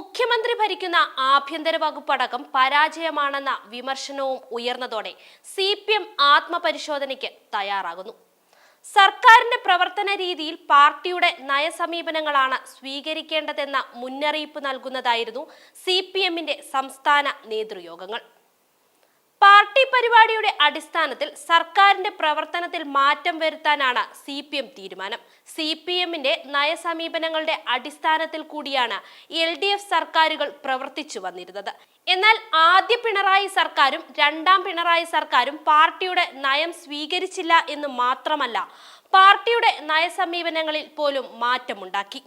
മുഖ്യമന്ത്രി ഭരിക്കുന്ന ആഭ്യന്തര വകുപ്പ് അടക്കം പരാജയമാണെന്ന വിമർശനവും ഉയർന്നതോടെ സി പി എം ആത്മപരിശോധനയ്ക്ക് തയ്യാറാകുന്നു. സർക്കാരിന്റെ പ്രവർത്തന രീതിയിൽ പാർട്ടിയുടെ നയസമീപനങ്ങളാണ് സ്വീകരിക്കേണ്ടതെന്ന മുന്നറിയിപ്പ് നൽകുന്നതായിരുന്നു സി പി എമ്മിന്റെ സംസ്ഥാന നേതൃയോഗങ്ങൾ. പാർട്ടി പരിപാടിയുടെ അടിസ്ഥാനത്തിൽ സർക്കാരിന്റെ പ്രവർത്തനത്തിൽ മാറ്റം വരുത്താനാണ് സി പി എം തീരുമാനം. സി പി എമ്മിന്റെ നയസമീപനങ്ങളുടെ അടിസ്ഥാനത്തിൽ കൂടിയാണ് എൽ ഡി എഫ് സർക്കാരുകൾ പ്രവർത്തിച്ചു വന്നിരുന്നത്. എന്നാൽ ആദ്യ പിണറായി സർക്കാരും രണ്ടാം പിണറായി സർക്കാരും പാർട്ടിയുടെ നയം സ്വീകരിച്ചില്ല എന്ന് മാത്രമല്ല പാർട്ടിയുടെ നയസമീപനങ്ങളിൽ പോലും മാറ്റമുണ്ടാക്കി.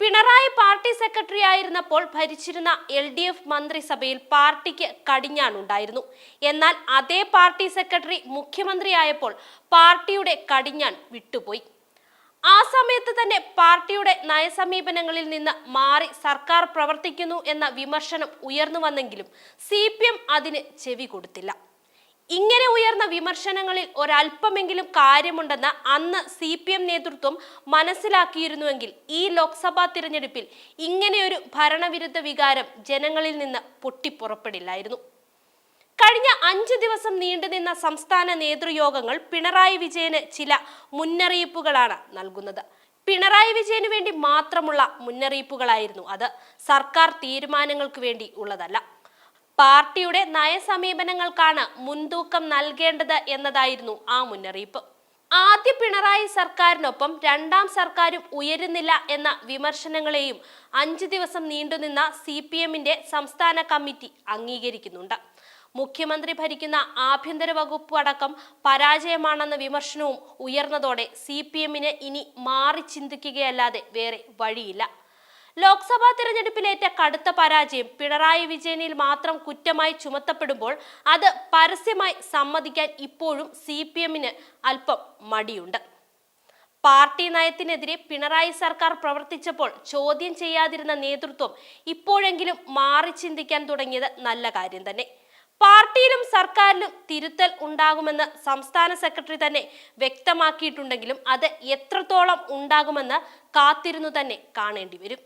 പിണറായി പാർട്ടി സെക്രട്ടറി ആയിരുന്നപ്പോൾ ഭരിച്ചിരുന്ന എൽ ഡി എഫ് മന്ത്രിസഭയിൽ പാർട്ടിക്ക് കടിഞ്ഞാണുണ്ടായിരുന്നു. എന്നാൽ അതേ പാർട്ടി സെക്രട്ടറി മുഖ്യമന്ത്രിയായപ്പോൾ പാർട്ടിയുടെ കടിഞ്ഞാൺ വിട്ടുപോയി. ആ സമയത്ത് തന്നെ പാർട്ടിയുടെ നയസമീപനങ്ങളിൽ നിന്ന് മാറി സർക്കാർ പ്രവർത്തിക്കുന്നു എന്ന വിമർശനം ഉയർന്നു വന്നെങ്കിലും സി അതിന് ചെവി കൊടുത്തില്ല. ഇങ്ങനെ ഉയർന്ന വിമർശനങ്ങളിൽ ഒരല്പമെങ്കിലും കാര്യമുണ്ടെന്ന് അന്ന് സി പി എം നേതൃത്വം മനസ്സിലാക്കിയിരുന്നുവെങ്കിൽ ഈ ലോക്സഭാ തിരഞ്ഞെടുപ്പിൽ ഇങ്ങനെയൊരു ഭരണവിരുദ്ധ വികാരം ജനങ്ങളിൽ നിന്ന് പൊട്ടിപ്പുറപ്പെടില്ലായിരുന്നു. കഴിഞ്ഞ അഞ്ച് ദിവസം നീണ്ടുനിന്ന സംസ്ഥാന നേതൃയോഗങ്ങൾ പിണറായി വിജയന് ചില മുന്നറിയിപ്പുകളാണ് നൽകുന്നത്. പിണറായി വിജയന് വേണ്ടി മാത്രമുള്ള മുന്നറിയിപ്പുകളായിരുന്നു അത്. സർക്കാർ തീരുമാനങ്ങൾക്ക് വേണ്ടി ഉള്ളതല്ല. പാർട്ടിയുടെ നയസമീപനങ്ങൾക്കാണ് മുൻതൂക്കം നൽകേണ്ടത് എന്നതായിരുന്നു ആ മുന്നറിയിപ്പ്. ആദ്യ പിണറായി സർക്കാരിനൊപ്പം രണ്ടാം സർക്കാരും ഉയരുന്നില്ല എന്ന വിമർശനങ്ങളെയും അഞ്ചു ദിവസം നീണ്ടുനിന്ന സി പി എമ്മിന്റെ സംസ്ഥാന കമ്മിറ്റി അംഗീകരിക്കുന്നുണ്ട്. മുഖ്യമന്ത്രി ഭരിക്കുന്ന ആഭ്യന്തര വകുപ്പ് അടക്കം പരാജയമാണെന്ന വിമർശനവും ഉയർന്നതോടെ സി പി എമ്മിന് ഇനി മാറി ചിന്തിക്കുകയല്ലാതെ വേറെ വഴിയില്ല. ലോക്സഭാ തിരഞ്ഞെടുപ്പിലേറ്റ കടുത്ത പരാജയം പിണറായി വിജയനിൽ മാത്രം കുറ്റമായി ചുമത്തപ്പെടുമ്പോൾ അത് പരസ്യമായി സമ്മതിക്കാൻ ഇപ്പോഴും സി പി എമ്മിന് അല്പം മടിയുണ്ട്. പാർട്ടി നയത്തിനെതിരെ പിണറായി സർക്കാർ പ്രവർത്തിച്ചപ്പോൾ ചോദ്യം ചെയ്യാതിരുന്ന നേതൃത്വം ഇപ്പോഴെങ്കിലും മാറി ചിന്തിക്കാൻ തുടങ്ങിയത് നല്ല കാര്യം തന്നെ. പാർട്ടിയിലും സർക്കാരിലും തിരുത്തൽ ഉണ്ടാകുമെന്ന് സംസ്ഥാന സെക്രട്ടറി തന്നെ വ്യക്തമാക്കിയിട്ടുണ്ടെങ്കിലും അത് എത്രത്തോളം ഉണ്ടാകുമെന്ന് കാത്തിരുന്നു തന്നെ കാണേണ്ടി വരും.